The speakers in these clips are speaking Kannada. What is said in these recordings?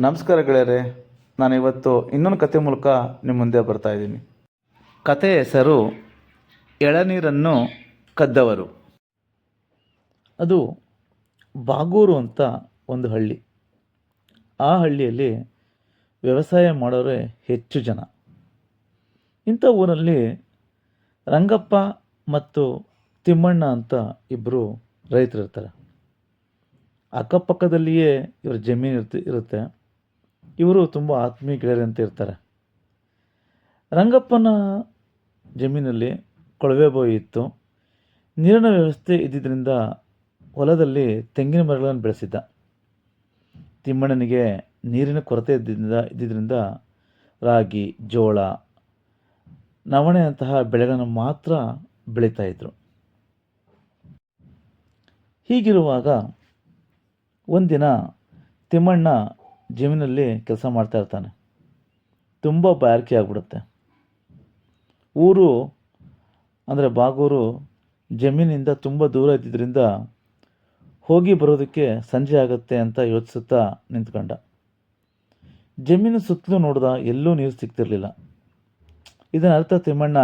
ನಮಸ್ಕಾರ ಗೆಳೆಯರೆ, ನಾನಿವತ್ತು ಇನ್ನೊಂದು ಕತೆ ಮೂಲಕ ನಿಮ್ಮ ಮುಂದೆ ಬರ್ತಾ ಇದ್ದೀನಿ. ಕತೆ ಹೆಸರು ಎಳನೀರನ್ನು ಕದ್ದವರು. ಅದು ಬಾಗೂರು ಅಂತ ಒಂದು ಹಳ್ಳಿ. ಆ ಹಳ್ಳಿಯಲ್ಲಿ ವ್ಯವಸಾಯ ಮಾಡೋರೇ ಹೆಚ್ಚು ಜನ. ಇಂಥ ಊರಲ್ಲಿ ರಂಗಪ್ಪ ಮತ್ತು ತಿಮ್ಮಣ್ಣ ಅಂತ ಇಬ್ಬರು ರೈತರಿರ್ತಾರೆ ಅಕ್ಕಪಕ್ಕದಲ್ಲಿಯೇ ಇವರ ಜಮೀನು ಇರ್ತಿ, ಇರುತ್ತೆ. ಇವರು ತುಂಬ ಆತ್ಮೀಯ ಅಂತ ಇರ್ತಾರೆ. ರಂಗಪ್ಪನ ಜಮೀನಲ್ಲಿ ಕೊಳವೆ ಬಾವಿ ಇತ್ತು. ನೀರಿನ ವ್ಯವಸ್ಥೆ ಇದ್ದಿದ್ದರಿಂದ ಹೊಲದಲ್ಲಿ ತೆಂಗಿನ ಮರಗಳನ್ನು ಬೆಳೆಸಿದ್ದ. ತಿಮ್ಮಣ್ಣನಿಗೆ ನೀರಿನ ಕೊರತೆ ಇದ್ದಿದ್ದರಿಂದ ಇದ್ದಿದ್ದರಿಂದ ರಾಗಿ, ಜೋಳ ನವಣೆಯಂತಹ ಬೆಳೆಗಳನ್ನು ಮಾತ್ರ ಬೆಳೀತಾ ಇದ್ರು. ಹೀಗಿರುವಾಗ ಒಂದಿನ ತಿಮ್ಮಣ್ಣ ಜಮೀನಲ್ಲಿ ಕೆಲಸ ಮಾಡ್ತಾ ಇರ್ತಾನೆ. ತುಂಬ ಬಾಯಾರಿಕೆ ಆಗ್ಬಿಡುತ್ತೆ. ಊರು, ಅಂದರೆ ಬಾಗೂರು ಜಮೀನಿಂದ ತುಂಬ ದೂರ ಇದ್ದಿದ್ದರಿಂದ ಹೋಗಿ ಬರೋದಕ್ಕೆ ಸಂಜೆ ಆಗುತ್ತೆ ಅಂತ ಯೋಚಿಸುತ್ತಾ ನಿಂತ್ಕೊಂಡ. ಜಮೀನು ಸುತ್ತಲೂ ನೋಡ್ದ ಎಲ್ಲೂ ನೀರು ಸಿಗ್ತಿರ್ಲಿಲ್ಲ. ಇದನ್ನ ಅರ್ಥ ತಿಮ್ಮಣ್ಣ,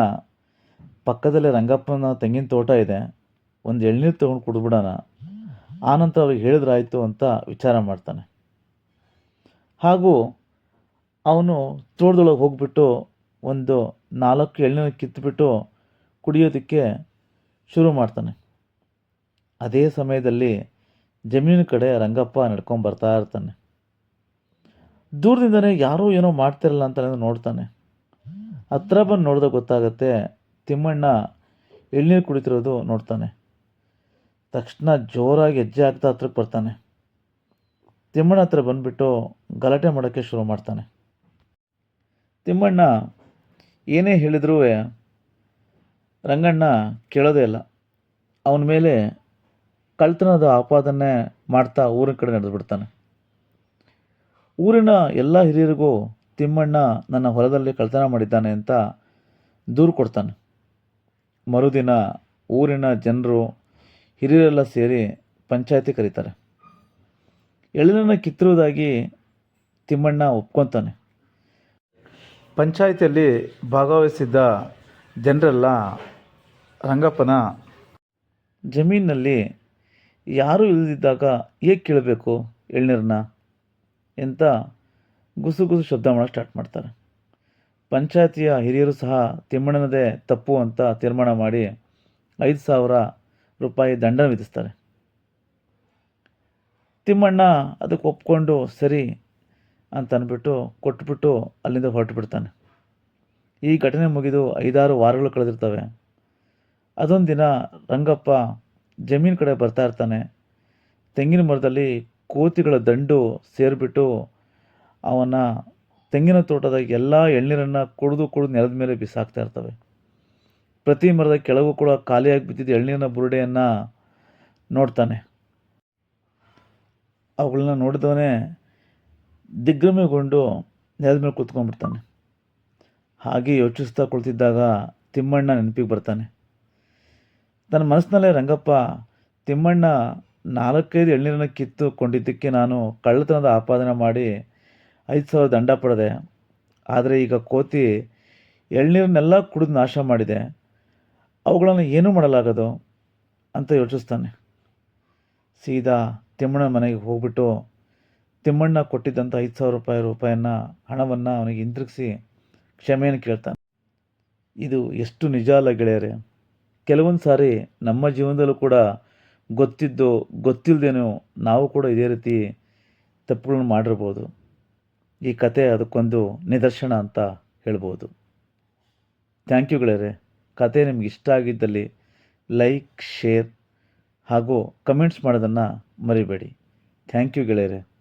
ಪಕ್ಕದಲ್ಲೇ ರಂಗಪ್ಪನ ತೆಂಗಿನ ತೋಟ ಇದೆ. ಒಂದು ಎಳ್ನೀರು ತೊಗೊಂಡು ಕುಡಿದ್ಬಿಡೋಣ. ಆನಂತರ ಅವ್ರಿಗೆ ಹೇಳಿದ್ರಾಯ್ತು ಅಂತ ವಿಚಾರ ಮಾಡ್ತಾನೆ. ಹಾಗೂ ಅವನು ತೋಟದೊಳಗೆ ಹೋಗ್ಬಿಟ್ಟು ಒಂದು ನಾಲ್ಕು ಎಳ್ನೀರು ಕಿತ್ತುಬಿಟ್ಟು ಕುಡಿಯೋದಕ್ಕೆ ಶುರು ಮಾಡ್ತಾನೆ. ಅದೇ ಸಮಯದಲ್ಲಿ ಜಮೀನು ಕಡೆ ರಂಗಪ್ಪ ನಡ್ಕೊಂಡು ಬರ್ತಾ ಇರ್ತಾನೆ. ದೂರದಿಂದನೇ ಯಾರೂ ಏನೋ ಮಾಡ್ತಿರಲ್ಲ ಅಂತ ನೋಡ್ತಾನೆ. ಹತ್ರ ಬಂದು ನೋಡಿದಾಗ ಗೊತ್ತಾಗತ್ತೆ ತಿಮ್ಮಣ್ಣ ಎಳ್ನೀರು ಕುಡಿತಿರೋದು ನೋಡ್ತಾನೆ. ತಕ್ಷಣ ಜೋರಾಗಿ ಹೆಜ್ಜೆ ಆಗ್ತಾ ಹತ್ರಕ್ಕೆ ಬರ್ತಾನೆ. ತಿಮ್ಮಣ್ಣ ಹತ್ರ ಬಂದುಬಿಟ್ಟು ಗಲಾಟೆ ಮಾಡೋಕ್ಕೆ ಶುರು ಮಾಡ್ತಾನೆ. ತಿಮ್ಮಣ್ಣ ಏನೇ ಹೇಳಿದ್ರೂ ರಂಗಣ್ಣ ಕೇಳೋದೇ ಇಲ್ಲ. ಅವನ ಮೇಲೆ ಕಳ್ತನದ ಆಪಾದನೆ ಮಾಡ್ತಾ ಊರಿನ ಕಡೆ ನಡೆದು ಬಿಡ್ತಾನೆ. ಊರಿನ ಎಲ್ಲ ಹಿರಿಯರಿಗೂ ತಿಮ್ಮಣ್ಣ ನನ್ನ ಹೊಲದಲ್ಲಿ ಕಳ್ತನ ಮಾಡಿದ್ದಾನೆ ಅಂತ ದೂರು ಕೊಡ್ತಾನೆ. ಮರುದಿನ ಊರಿನ ಜನರು ಹಿರಿಯರೆಲ್ಲ ಸೇರಿ ಪಂಚಾಯತಿ ಕರೀತಾರೆ. ಎಳ್ನೀರನ್ನ ಕಿತ್ತಿರುವುದಾಗಿ ತಿಮ್ಮಣ್ಣ ಒಪ್ಕೊತಾನೆ. ಪಂಚಾಯಿತಿಯಲ್ಲಿ ಭಾಗವಹಿಸಿದ್ದ ಜನರೆಲ್ಲ ರಂಗಪ್ಪನ ಜಮೀನಿನಲ್ಲಿ ಯಾರೂ ಇಲ್ಲದಿದ್ದಾಗ ಏಕೆ ಕೇಳಬೇಕು ಎಳ್ನೀರನ್ನ ಅಂತ ಗುಸು ಗುಸು ಶಬ್ದ ಮಾಡೋಕ್ಕೆ ಸ್ಟಾರ್ಟ್ ಮಾಡ್ತಾರೆ. ಪಂಚಾಯತಿಯ ಹಿರಿಯರು ಸಹ ತಿಮ್ಮಣ್ಣನದೇ ತಪ್ಪು ಅಂತ ತೀರ್ಮಾನ ಮಾಡಿ ಐದು ಸಾವಿರ ರೂಪಾಯಿ ದಂಡ ವಿಧಿಸ್ತಾರೆ. ತಿಮ್ಮಣ್ಣ ಅದಕ್ಕೆ ಒಪ್ಕೊಂಡು ಸರಿ ಅಂತ ಅಂದ್ಬಿಟ್ಟು ಕೊಟ್ಬಿಟ್ಟು ಅಲ್ಲಿಂದ ಹೊರಟು ಬಿಡ್ತಾನೆ. ಈ ಘಟನೆ ಮುಗಿದು ಐದಾರು ವಾರಗಳು ಕಳೆದಿರ್ತವೆ. ಅದೊಂದು ದಿನ ರಂಗಪ್ಪ ಜಮೀನು ಕಡೆ ಬರ್ತಾ ಇರ್ತಾನೆ. ತೆಂಗಿನ ಮರದಲ್ಲಿ ಕೋತಿಗಳ ದಂಡು ಸೇರಿಬಿಟ್ಟು ಅವನ ತೆಂಗಿನ ತೋಟದ ಎಲ್ಲ ಎಳ್ನೀರನ್ನು ಕುಡಿದು ಕುಡಿದು ನೆಲದ ಮೇಲೆ ಬಿಸಾಕ್ತಾ ಇರ್ತವೆ. ಪ್ರತಿ ಮರದ ಕೆಳಗೂ ಕೂಡ ಖಾಲಿಯಾಗಿ ಬಿದ್ದಿದ್ದ ಎಳ್ನೀರಿನ ಬುರುಡೆಯನ್ನು ನೋಡ್ತಾನೆ. ಅವುಗಳನ್ನ ನೋಡಿದವನೇ ದಿಗ್ಭ್ರಮೆಗೊಂಡು ನೆಲದ ಮೇಲೆ ಕೂತ್ಕೊಂಡ್ಬಿಡ್ತಾನೆ ಹಾಗೆ ಯೋಚಿಸ್ತಾ ಕುಳಿತಿದ್ದಾಗ ತಿಮ್ಮಣ್ಣ ನೆನಪಿಗೆ ಬರ್ತಾನೆ. ತನ್ನ ಮನಸ್ಸಿನಲ್ಲೇ, ರಂಗಪ್ಪ, ತಿಮ್ಮಣ್ಣ ನಾಲ್ಕೈದು ಎಳ್ನೀರನ್ನು ಕಿತ್ತುಕೊಂಡಿದ್ದಕ್ಕೆ ನಾನು ಕಳ್ಳತನದ ಆಪಾದನೆ ಮಾಡಿ ಐದು ಸಾವಿರ ದಂಡ ಪಡೆದೆ. ಆದರೆ ಈಗ ಕೋತಿ ಎಳ್ನೀರನ್ನೆಲ್ಲ ಕುಡಿದು ನಾಶ ಮಾಡಿದೆ. ಅವುಗಳನ್ನು ಏನೂ ಮಾಡಲಾಗದು? ಅಂತ ಯೋಚಿಸ್ತಾನೆ. ಸೀದಾ ತಿಮ್ಮಣ್ಣನ ಮನೆಗೆ ಹೋಗ್ಬಿಟ್ಟು ತಿಮ್ಮಣ್ಣ ಕೊಟ್ಟಿದ್ದಂಥ ಐದು ಸಾವಿರ ರೂಪಾಯಿ ರೂಪಾಯಿಯನ್ನು, ಹಣವನ್ನು ಅವನಿಗೆ ಹಿಂದಿರುಗಿಸಿ ಕ್ಷಮೆಯನ್ನು ಕೇಳ್ತಾನೆ. ಇದು ಎಷ್ಟು ನಿಜ ಅಲ್ಲ ಗೆಳೆಯರೆ. ಕೆಲವೊಂದು ಸಾರಿ ನಮ್ಮ ಜೀವನದಲ್ಲೂ ಕೂಡ ಗೊತ್ತಿದ್ದು ಗೊತ್ತಿಲ್ಲದೇನೋ ನಾವು ಕೂಡ ಇದೇ ರೀತಿ ತಪ್ಪುಗಳನ್ನು ಮಾಡಿರ್ಬೋದು. ಈ ಕತೆ ಅದಕ್ಕೊಂದು ನಿದರ್ಶನ ಅಂತ ಹೇಳ್ಬೋದು. ಥ್ಯಾಂಕ್ ಯು ಗೆಳೆಯರೆ. ಕತೆ ನಿಮ್ಗೆ ಇಷ್ಟ ಆಗಿದ್ದಲ್ಲಿ ಲೈಕ್, ಶೇರ್ ಹಾಗೂ ಕಮೆಂಟ್ಸ್ ಮಾಡೋದನ್ನು ಮರಿಬೇಡಿ. ಥ್ಯಾಂಕ್ ಯು ಗೆಳೆಯರೆ.